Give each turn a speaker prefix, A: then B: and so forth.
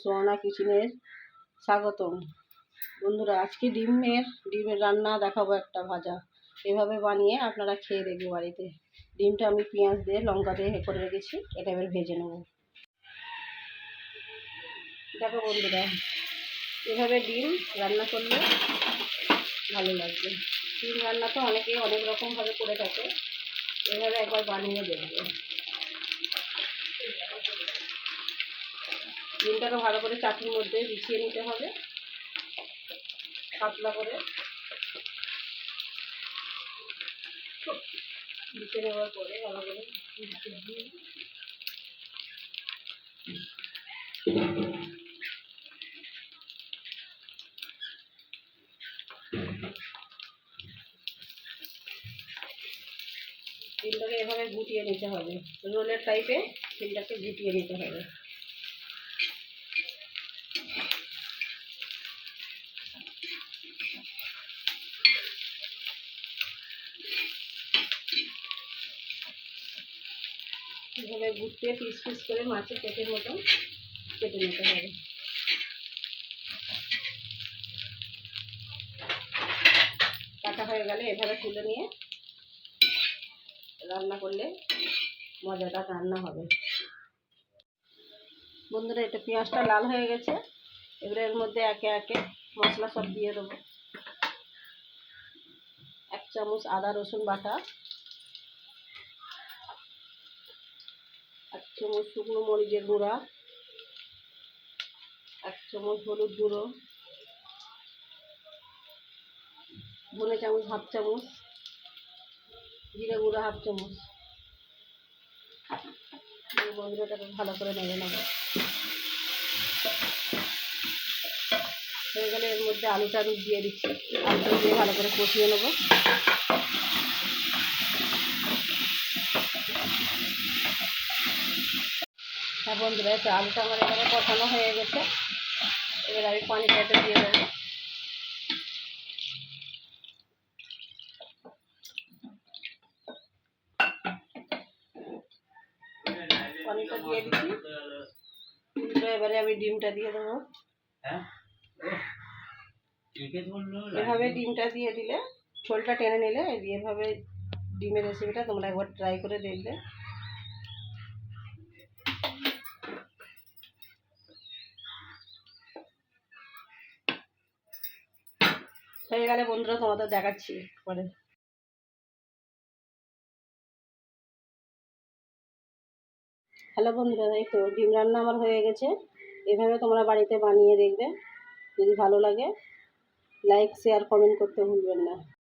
A: সুবর্ণা কিচেনের স্বাগতম। বন্ধুরা, আজকে ডিমের ডিমের রান্না দেখাবো একটা ভাজা। এভাবে বানিয়ে আপনারা খেয়ে দেখবে বাড়িতে। ডিমটা আমি পেঁয়াজ দিয়ে, লঙ্কা দিয়ে করে রেখেছি। এটা এবার ভেজে নেব। দেখো বন্ধুরা, এভাবে ডিম রান্না করলে ভালো লাগবে। ডিম রান্না তো অনেকে অনেক রকমভাবে করে থাকে। এভাবে একবার বানিয়ে দেখবে। ডিমটাকে ভালো করে চাটনির মধ্যে বিছিয়ে নিতে হবে। পাতলা করে। বিছিয়ে নেওয়ার পরে ভালো করে ডিমটাকে এভাবে গুটিয়ে নিতে হবে। রোলের টাইপে ডিমটাকে গুটিয়ে নিতে হবে। এভাবে গুটিয়ে পিস পিস করে মাছের পেটের মতন কেটে নিতে হবে। কাটা হয়ে গেলে এভাবে তুলে নিয়ে রান্না করলে মজাটা রান্না হবে। বন্ধুরা, এটা পেঁয়াজটা লাল হয়ে গেছে। এবারে এর মধ্যে একে একে মশলা সব দিয়ে দেবো। এক চামচ আদা রসুন বাটা। চামচ শুকনো মরিচের গুঁড়া, এক চামচ হলুদ গুঁড়ো, ধনে চামচ হাফ চামচ, জিরে গুঁড়ো হাফ চামচ। বন্ধুরাটাকে ভালো করে নেড়ে নেব। হয়ে গেলে এর মধ্যে আলুটা আমি দিয়ে দিচ্ছি। আলুটা দিয়ে ভালো করে কষিয়ে নেব। হ্যাঁ বন্ধুরা, এই তো আলুটা আমার এখানে কষানো হয়ে গেছে। এবার আমি পানিটা একটু দিয়ে দেবো। পানিটা দিয়ে দিচ্ছি। এবারে আমি ডিমটা দিয়ে দেবো। এভাবে ডিমটা দিয়ে দিলে, ঝোলটা টেনে নিলে এভাবে ডিমের রেসিপিটা তোমরা একবার ট্রাই করে দেখবে। হয়ে গেলে বন্ধুরা তোমাদের দেখাচ্ছি পরে। হ্যালো বন্ধুরা, এই তো ডিম রান্না আমার হয়ে গেছে। এভাবে তোমরা বাড়িতে বানিয়ে দেখবে। যদি ভালো লাগে লাইক শেয়ার কমেন্ট করতে ভুলবেন না।